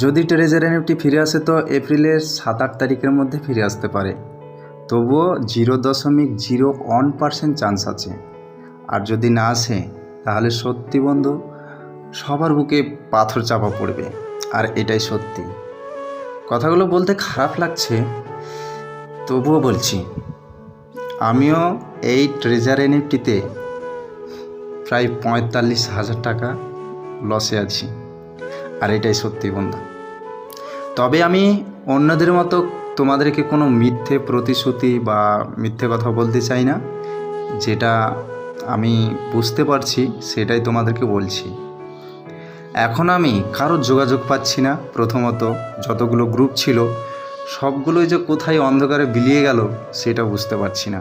যদি treasure NFT ফিরে আসে তো এপ্রিলের সাত আট তারিখের মধ্যে ফিরে আসতে পারে। তবুও জিরো দশমিক জিরো ওয়ান পার্সেন্ট চান্স আছে। আর যদি না আসে, তাহলে সত্যি বন্ধু, সবার বুকে পাথর চাপা পড়বে। আর এটাই সত্যি। কথাগুলো বলতে খারাপ লাগছে, তবুও বলছি, আমিও এই ট্রেজার এনএফটিতে প্রায় পঁয়তাল্লিশ হাজার টাকা লসে আছি। আর এটাই সত্যি বন্ধু। তবে আমি অন্যদের মতো তোমাদেরকে কোনো মিথ্যে প্রতিশ্রুতি বা মিথ্যে কথা বলতে চাই না। যেটা আমি বুঝতে পারছি, সেটাই তোমাদেরকে বলছি। এখন আমি কারোর যোগাযোগ পাচ্ছি না। প্রথমত যতগুলো গ্রুপ ছিল, সবগুলোই যে কোথায় অন্ধকারে বিলিয়ে গেল, সেটা বুঝতে পারছি না।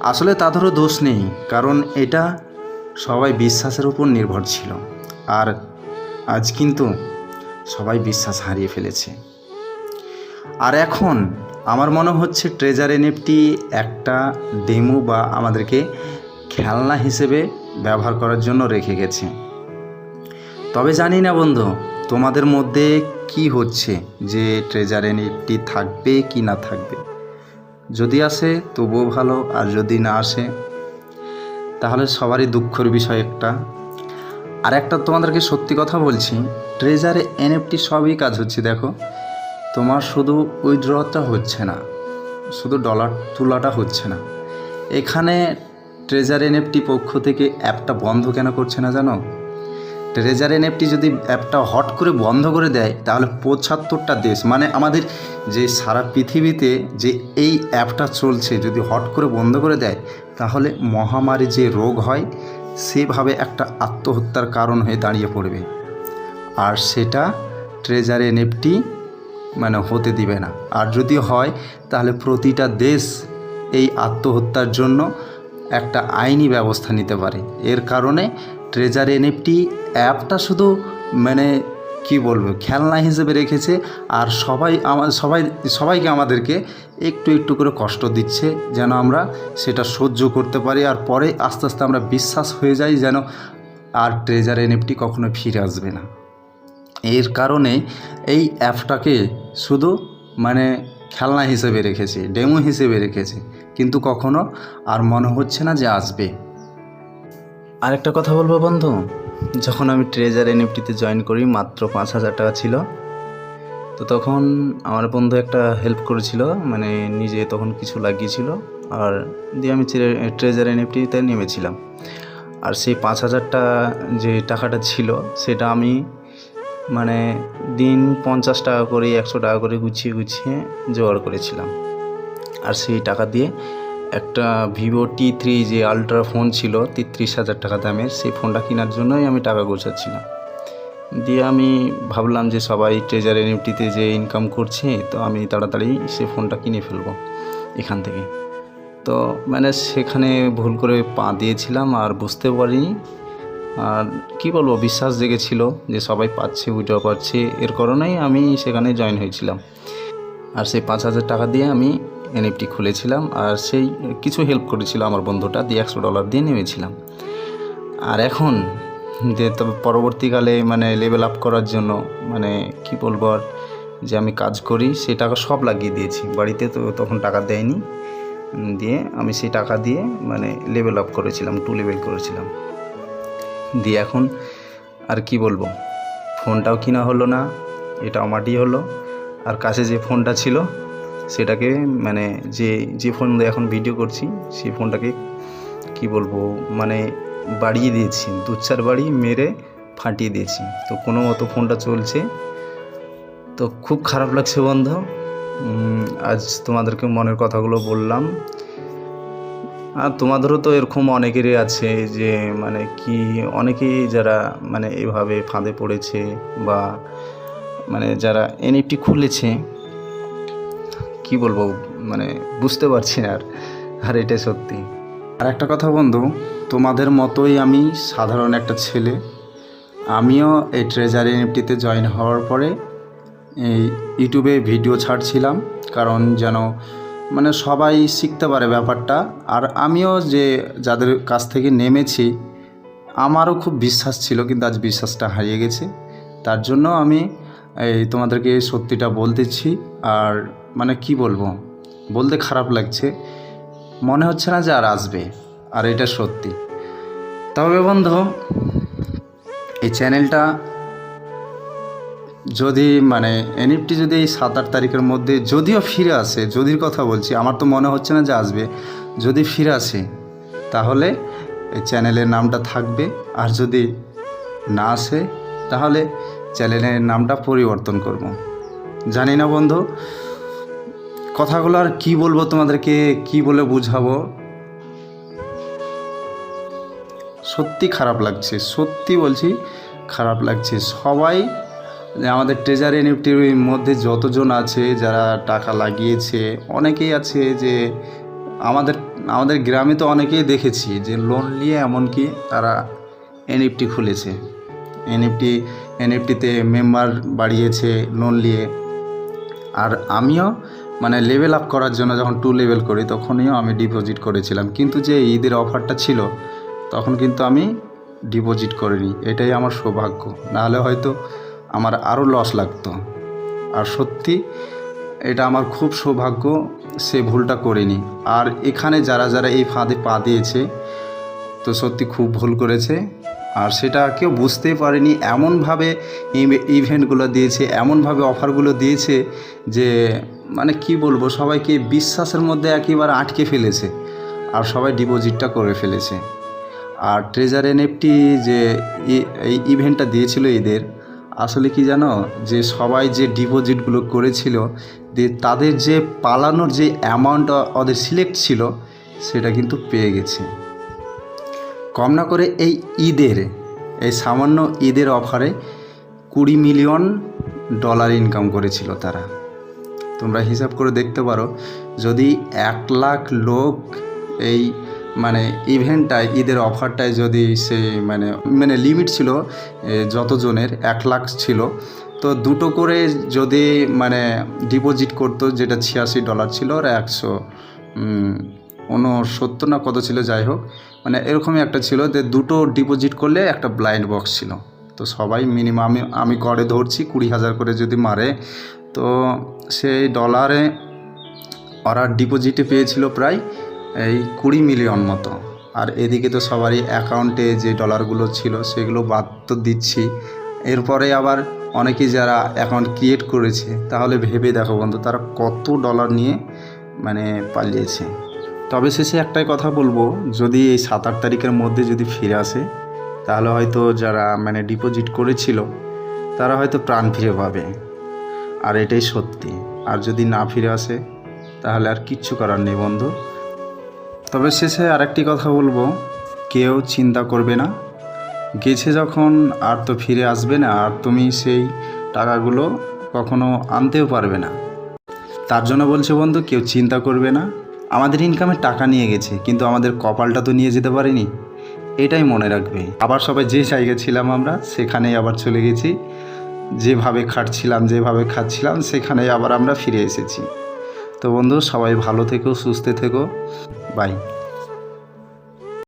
আসলে তাদেরও দোষ নেই, কারণ এটা সবাই বিশ্বাসের উপর নির্ভর ছিল আর আজ কিন্তু সবাই বিশ্বাস হারিয়ে ফেলেছে। আর এখন আমার মনে হচ্ছে ট্রেজার এনএফটি একটা ডেমো বা আমাদেরকে খেলনা হিসেবে ব্যবহার করার জন্য রেখে গেছে। তবে জানি না বন্ধু, তোমাদের মধ্যে কি হচ্ছে যে ট্রেজার এনএফটি থাকবে কি না থাকবে। যদি আসে তবুও ভালো, আর যদি না আসে, তাহলে সবারই দুঃখের বিষয় একটা। আর একটা তোমাদেরকে সত্যি কথা বলছি ট্রেজারে এনএফটি সবই কাজ হচ্ছে, দেখো। তোমার শুধু উইথড্রটা হচ্ছে না, শুধু ডলার তোলাটা হচ্ছে না। এখানে ট্রেজার এনএফটি পক্ষ থেকে অ্যাপটা বন্ধ কেন করছে না জানো? ট্রেজার এনএফটি যদি অ্যাপটা হট করে বন্ধ করে দেয়, তাহলে পঁচাত্তরটা দেশ মানে আমাদের যে সারা পৃথিবীতে যে এই অ্যাপটা চলছে, যদি হট করে বন্ধ করে দেয়, তাহলে মহামারী যে রোগ হয় সেভাবে একটা আত্মহত্যার কারণ হয়ে দাঁড়িয়ে পড়বে। আর সেটা ট্রেজার এনএফটি মানে হতে দিবে না। আর যদি হয়, তাহলে প্রতিটা দেশ এই আত্মহত্যার জন্য একটা আইনি ব্যবস্থা নিতে পারে। এর কারণে ট্রেজার এনএফটি অ্যাপটা শুধু মানে কি বলব, খেলনা হিসেবে রেখেছে আর সবাই আমার সবাই, সবাইকে আমাদেরকে একটু একটু করে কষ্ট দিচ্ছে যেন আমরা সেটা সহ্য করতে পারি আর পরে আস্তে আস্তে আমরা বিশ্বাস হয়ে যাই যেন আর ট্রেজার এনএফটি কখনো ফিরে আসবে না। এর কারণে এই অ্যাপটাকে শুধু মানে খেলনা হিসেবে রেখেছে ডেমো হিসেবে রেখেছে, কিন্তু কখনো আর মনে হচ্ছে না যে আসবে। আরেকটা কথা বলব বন্ধু? যখন আমি ট্রেজার এনএফটিতে জয়েন করি, মাত্র পাঁচ হাজার টাকা ছিল। তো তখন আমার বন্ধু একটা হেল্প করেছিল মানে নিজে তখন কিছু লাগিয়েছিল, আর দিয়ে আমি ট্রেজার এনএফটিতে নেমেছিলাম। আর সেই পাঁচ হাজারটা যে টাকাটা ছিল, সেটা আমি মানে দিন পঞ্চাশ টাকা করে একশো টাকা করে গুছিয়ে গুছিয়ে জোগাড় করেছিলাম। আর সেই টাকা দিয়ে একটা ভিভো টি থ্রি যে আলট্রা ফোন ছিল, তেত্রিশ হাজার টাকা দামের, সেই ফোনটা কেনার জন্যই আমি টাকা গোছাচ্ছিলাম। দিয়ে আমি ভাবলাম যে সবাই ট্রেজার এনএফটিতে যে ইনকাম করছে, তো আমি তাড়াতাড়ি সে ফোনটা কিনে ফেলব এখান থেকে। তো মানে সেখানে ভুল করে পা দিয়েছিলাম আর বুঝতে পারিনি। আর কি বলব, বিশ্বাস জেগেছিল যে সবাই পাচ্ছে উইড্র পাচ্ছে এর কারণেই আমি সেখানে জয়েন হয়েছিলাম। আর সেই পাঁচ হাজার টাকা দিয়ে আমি এনএফটি খুলেছিলাম আর সেই কিছু হেল্প করেছিল আমার বন্ধুটা, দিয়ে একশো ডলার দিয়ে নেমেছিলাম। আর এখন যে তবে পরবর্তীকালে মানে লেভেল আপ করার জন্য মানে কি বলব আর যে আমি কাজ করি, সেই টাকা সব লাগিয়ে দিয়েছি। বাড়িতে তো তখন টাকা দেয়নি। দিয়ে আমি সেই টাকা দিয়ে মানে লেভেল আপ করেছিলাম টু লেভেল করেছিলাম। দিয়ে এখন আর কি বলব, ফোনটাও কিনা হলো না এটাও মাটি হলো। আর কাছে যে ফোনটা ছিল সেটাকে মানে যে যে ফোন এখন ভিডিও করছি, সেই ফোনটাকে কি বলব মানে বাড়িয়ে দিয়েছি দু চার বাড়ি মেরে ফাটিয়ে দিয়েছি। তো কোনো মতো ফোনটা চলছে। তো খুব খারাপ লাগছে বন্ধু। আজ তোমাদেরকে মনের কথাগুলো বললাম। আর তোমাদেরও তো এরকম অনেকেরই আছে যে মানে কি, অনেকেই যারা মানে এভাবে ফাঁদে পড়েছে বা মানে যারা এনএফটি খুলেছে কি বলব মানে বুঝতে পারছি না আর আর এটা সত্যি। আর একটা কথা বন্ধু, তোমাদের মতোই আমি সাধারণ একটা ছেলে। আমিও এই ট্রেজার এনএফটিতে জয়েন হওয়ার পরে এই ইউটিউবে ভিডিও ছাড়ছিলাম, কারণ যেন মানে সবাই শিখতে পারে ব্যাপারটা। আর আমিও যে যাদের কাছ থেকে নেমেছি, আমারও খুব বিশ্বাস ছিল, কিন্তু আজ বিশ্বাসটা হারিয়ে গেছে। তার জন্য আমি এই তোমাদেরকে সত্যিটা বলতেছি, আর মানে কি বলব? বলতে খারাপ লাগছে। মনে হচ্ছে না যে আর আসবে, আর এটা সত্যি। তবে বন্ধু, এই চ্যানেলটা যদি মানে এনএফটি যদি এই সাত আট তারিখের মধ্যে যদিও ফিরে আসে, যদির কথা বলছি, আমার তো মনে হচ্ছে না যে আসবে, যদি ফিরে আসে, তাহলে এই চ্যানেলের নামটা থাকবে। আর যদি না আসে, তাহলে চ্যানেলের নামটা পরিবর্তন করব। জানি না বন্ধু কথাগুলো আর কী বলব তোমাদেরকে, কি বলে বুঝাবো? সত্যি খারাপ লাগছে, সত্যি বলছি খারাপ লাগছে। সবাই, আমাদের ট্রেজার এনএফটির মধ্যে যতজন আছে, যারা টাকা লাগিয়েছে, অনেকেই আছে যে আমাদের আমাদের গ্রামে তো অনেকেই দেখেছি যে লোন নিয়ে এমনকি তারা এনএফটি খুলেছে। এনএফটি এনএফটিতে মেম্বার বাড়িয়েছে লোন নিয়ে। আর আমিও মানে লেভেল আপ করার জন্য যখন টু লেভেল করি তখনইও আমি ডিপোজিট করেছিলাম। কিন্তু যে ঈদের অফারটা ছিল, তখন কিন্তু আমি ডিপোজিট করিনি। এটাই আমার সৌভাগ্য। নাহলে হয়তো আমার আরও লস লাগতো। আর সত্যি, এটা আমার খুব সৌভাগ্য, সে ভুলটা করিনি। আর এখানে যারা যারা এই ফাঁদে পা দিয়েছে, তো সত্যি খুব ভুল করেছে। আর সেটা কেউ বুঝতেই পারেনি। এমনভাবে ইভে- ইভেন্টগুলো দিয়েছে, এমনভাবে অফারগুলো দিয়েছে যে মানে কি বলব, সবাইকে বিশ্বাসের মধ্যে একেবারে আটকে ফেলেছে আর সবাই ডিপোজিটটা করে ফেলেছে। আর ট্রেজার এনএফটি যে এই ইভেন্টটা দিয়েছিল এদের, আসলে কি জানো, যে সবাই যে ডিপোজিটগুলো করেছিল, যে তাদের যে পালানোর যে অ্যামাউন্ট ওদের সিলেক্ট ছিল, সেটা কিন্তু পেয়ে গেছে। কম না করে এই ঈদের, এই সামান্য ঈদের অফারে কুড়ি মিলিয়ন ডলার ইনকাম করেছিল তারা। তোমরা হিসাব করে দেখতে পারো, যদি এক লাখ লোক এই মানে ইভেন্টটায় ঈদের অফারটায় যদি সেই মানে মানে লিমিট ছিল যতজনের, এক লাখ ছিল, তো দুটো করে যদি মানে ডিপোজিট করতো, যেটা ছিয়াশি ডলার ছিল, আর একশো উনসত্তর না কত ছিল, যাই হোক মানে এরকমই একটা ছিল যে দুটো ডিপোজিট করলে একটা ব্লাইন্ড বক্স ছিল। তো সবাই মিনিমাম আমি গড়ে ধরছি কুড়ি হাজার করে যদি মারে, তো সেই ডলারে ওরা ডিপোজিটে পেয়েছিল প্রায় এই কুড়ি মিলিয়ন মতো। আর এদিকে তো সবারই অ্যাকাউন্টে যে ডলারগুলো ছিল সেগুলো বাদ তো দিচ্ছি। এরপরে আবার অনেকেই যারা অ্যাকাউন্ট ক্রিয়েট করেছে, তাহলে ভেবে দেখো বন্ধু, তারা কত ডলার নিয়ে মানে পালিয়েছে। তবে শেষে একটাই কথা বলব, যদি এই সাত আট তারিখের মধ্যে যদি ফিরে আসে, তাহলে হয়তো যারা মানে ডিপোজিট করেছিল, তারা হয়তো প্রাণ ফিরে পাবে। আর এটাই সত্যি। আর যদি না ফিরে আসে, তাহলে আর কিচ্ছু করার নেই বন্ধু। তবে শেষে আরেকটি কথা বলব, কেউ চিন্তা করবে না। গেছে যখন, আর তো ফিরে আসবে না, আর তুমি সেই টাকাগুলো কখনো আনতেও পারবে না। তার জন্য বলছে বন্ধু, কেউ চিন্তা করবে না। আমাদের ইনকামের টাকা নিয়ে গেছে, কিন্তু আমাদের কপালটা তো নিয়ে যেতে পারেনি। এটাই মনে রাখবে। আবার সবাই যে জায়গায় ছিলাম আমরা, সেখানেই আবার চলে গেছি। যেভাবে খাটছিলাম, যেভাবে খাচ্ছিলাম, সেখানেই আবার আমরা ফিরে এসেছি। তো বন্ধু, সবাই ভালো থেকো, সুস্থ থেকো। বাই